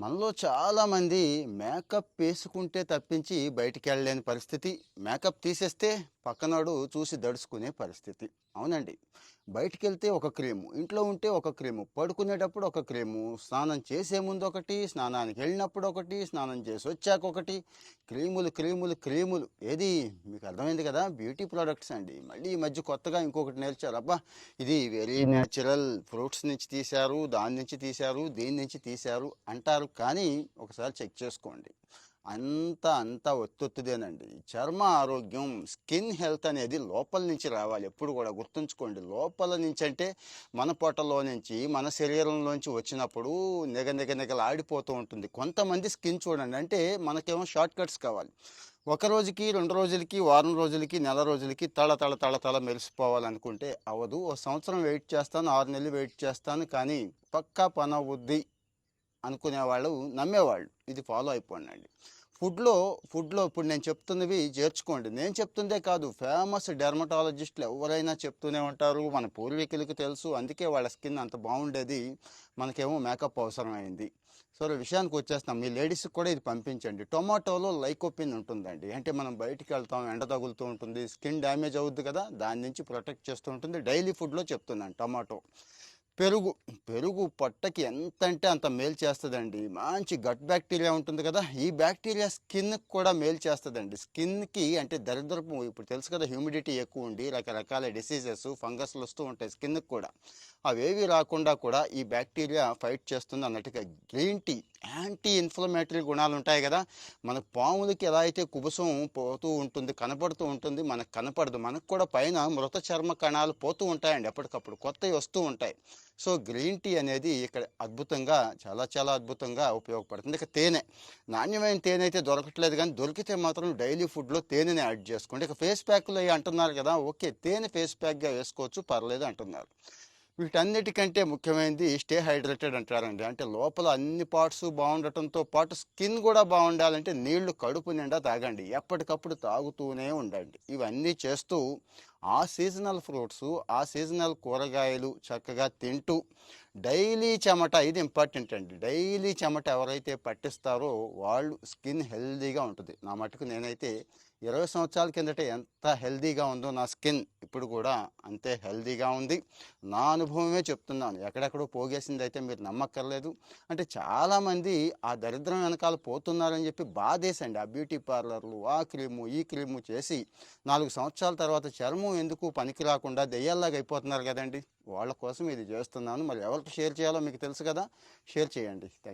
మనలో చాలామంది మేకప్ వేసుకుంటే తప్పించి బయటికి వెళ్ళలేని పరిస్థితి. మేకప్ తీసేస్తే పక్కనాడు చూసి దడుచుకునే పరిస్థితి. అవునండి. బయటికి వెళ్తే ఒక క్రీము ఇంట్లో ఉంటే ఒక క్రీము పడుకునేటప్పుడు ఒక క్రీము స్నానం చేసే ముందు ఒకటి స్నానానికి వెళ్ళినప్పుడు ఒకటి స్నానం చేసి వచ్చాక ఒకటి. క్రీములు క్రీములు క్రీములు. ఏది? మీకు అర్థమైంది కదా? బ్యూటీ ప్రోడక్ట్స్ అండి. మళ్ళీ ఈ మధ్య కొత్తగా ఇంకొకటి నేర్చారు. అబ్బా ఇది వెరీ న్యాచురల్ ఫ్రూట్స్ నుంచి తీశారు దాని నుంచి తీశారు దీని నుంచి తీశారు అంటారు. కానీ ఒకసారి చెక్ చేసుకోండి. అంత అంత ఒత్తొత్తుదేనండి చర్మ ఆరోగ్యం స్కిన్ హెల్త్ అనేది లోపల నుంచి రావాలి. ఎప్పుడు కూడా గుర్తుంచుకోండి. లోపల నుంచి అంటే మన పొట్టలో నుంచి మన శరీరంలోంచి వచ్చినప్పుడు నిగ నిగ ఆడిపోతూ ఉంటుంది. కొంతమంది స్కిన్ చూడండి. అంటే మనకేమో షార్ట్ కట్స్ కావాలి. ఒక రోజుకి రెండు రోజులకి వారం రోజులకి నెల రోజులకి తల తల తల తల మెరిసిపోవాలనుకుంటే అవ్వదు ఓ సంవత్సరం వెయిట్ చేస్తాను ఆరు నెలలు వెయిట్ చేస్తాను. కానీ పక్కా పని అవుద్ది అనుకునేవాళ్ళు నమ్మేవాళ్ళు. ఇది ఫాలో అయిపోండి ఫుడ్లో ఫుడ్లో ఇప్పుడు నేను చెప్తున్నవి చేర్చుకోండి. నేను చెప్తుందే కాదు ఫేమస్ డెర్మటాలజిస్టులు ఎవరైనా చెప్తూనే ఉంటారు. మన పూర్వీకులకు తెలుసు. అందుకే వాళ్ళ స్కిన్ అంత బాగుండేది. మనకేమో మేకప్ అవసరమైంది. సరే విషయానికి వచ్చేస్తాం. మీ లేడీస్కి కూడా ఇది పంపించండి. టొమాటోలో లైకోపిన్ ఉంటుందండి. అంటే మనం బయటికి వెళ్తాం ఎండ తగులుతూ ఉంటుంది స్కిన్ డ్యామేజ్ అవుద్ది కదా దాని నుంచి ప్రొటెక్ట్ చేస్తూ ఉంటుంది. డైలీ ఫుడ్లో చెప్తున్నాను టొమాటో. పెరుగు పెరుగు పొట్టకి ఎంత అంటే అంత మేలు చేస్తుందండి. మంచి గట్ బ్యాక్టీరియా ఉంటుంది కదా ఈ బ్యాక్టీరియా స్కిన్కి కూడా మేలు చేస్తుందండి. స్కిన్కి అంటే దరిద్రపు ఇప్పుడు తెలుసు కదా హ్యూమిడిటీ ఎక్కువ ఉండి రకరకాల డిసీజెస్ ఫంగస్లు వస్తూ ఉంటాయి స్కిన్కి కూడా. అవేవి రాకుండా కూడా ఈ బ్యాక్టీరియా ఫైట్ చేస్తుంది అన్నట్టుగా గ్రీన్ టీ యాంటీ ఇన్ఫ్లమేటరీ గుణాలు ఉంటాయి కదా. మన పాములకి ఎలా అయితే కుబుసం పోతూ ఉంటుంది కనపడుతూ ఉంటుంది మనకు కనపడదు. మనకు కూడా పైన మృత చర్మ కణాలు పోతూ ఉంటాయండి ఎప్పటికప్పుడు. కొత్తవి వస్తూ ఉంటాయి. సో గ్రీన్ టీ అనేది ఇక్కడ అద్భుతంగా చాలా చాలా అద్భుతంగా ఉపయోగపడుతుంది. ఇక తేనె. నాణ్యమైన తేనె అయితే దొరకట్లేదు కానీ దొరికితే మాత్రం డైలీ ఫుడ్లో తేనెని యాడ్ చేసుకోండి. ఇక ఫేస్ ప్యాక్లు అంటున్నారు కదా ఓకే తేనె ఫేస్ ప్యాక్గా వేసుకోవచ్చు పర్లేదు అంటున్నారు. వీటన్నిటికంటే ముఖ్యమైనది స్టే హైడ్రేటెడ్ అంటారండి. అంటే లోపల అన్ని పార్ట్స్ బాగుండటంతో పాటు స్కిన్ కూడా బాగుండాలంటే నీళ్ళు కడుపు నిండా తాగండి. ఎప్పటికప్పుడు తాగుతూనే ఉండండి. ఇవన్నీ చేస్తూ ఆ సీజనల్ ఫ్రూట్స్ ఆ సీజనల్ కూరగాయలు చక్కగా తింటూ డైలీ చెమట ఇది ఇంపార్టెంట్ అండి. డైలీ చెమట ఎవరైతే పట్టిస్తారో వాళ్ళు స్కిన్ హెల్దీగా ఉంటుంది. నా మటుకు నేనైతే ఇరవై సంవత్సరాల కిందట ఎంత హెల్దీగా ఉందో నా స్కిన్ ఇప్పుడు కూడా అంతే హెల్దీగా ఉంది. నా అనుభవమే చెప్తున్నాను. ఎక్కడెక్కడో పోగేసింది అయితే మీరు నమ్మక్కర్లేదు. అంటే చాలామంది ఆ దరిద్రం వెనకాల పోతున్నారని చెప్పి బాధేసండి. ఆ బ్యూటీ పార్లర్లు ఆ క్రీము ఈ క్రీము చేసి నాలుగు సంవత్సరాల తర్వాత చర్మం ఎందుకు పనికి రాకుండా దెయ్యాల్లాగా అయిపోతున్నారు కదండి? వాళ్ళ కోసం ఇది చేస్తున్నాను. మరి ఎవరికి షేర్ చేయాలో మీకు తెలుసు కదా? షేర్ చేయండి. థ్యాంక్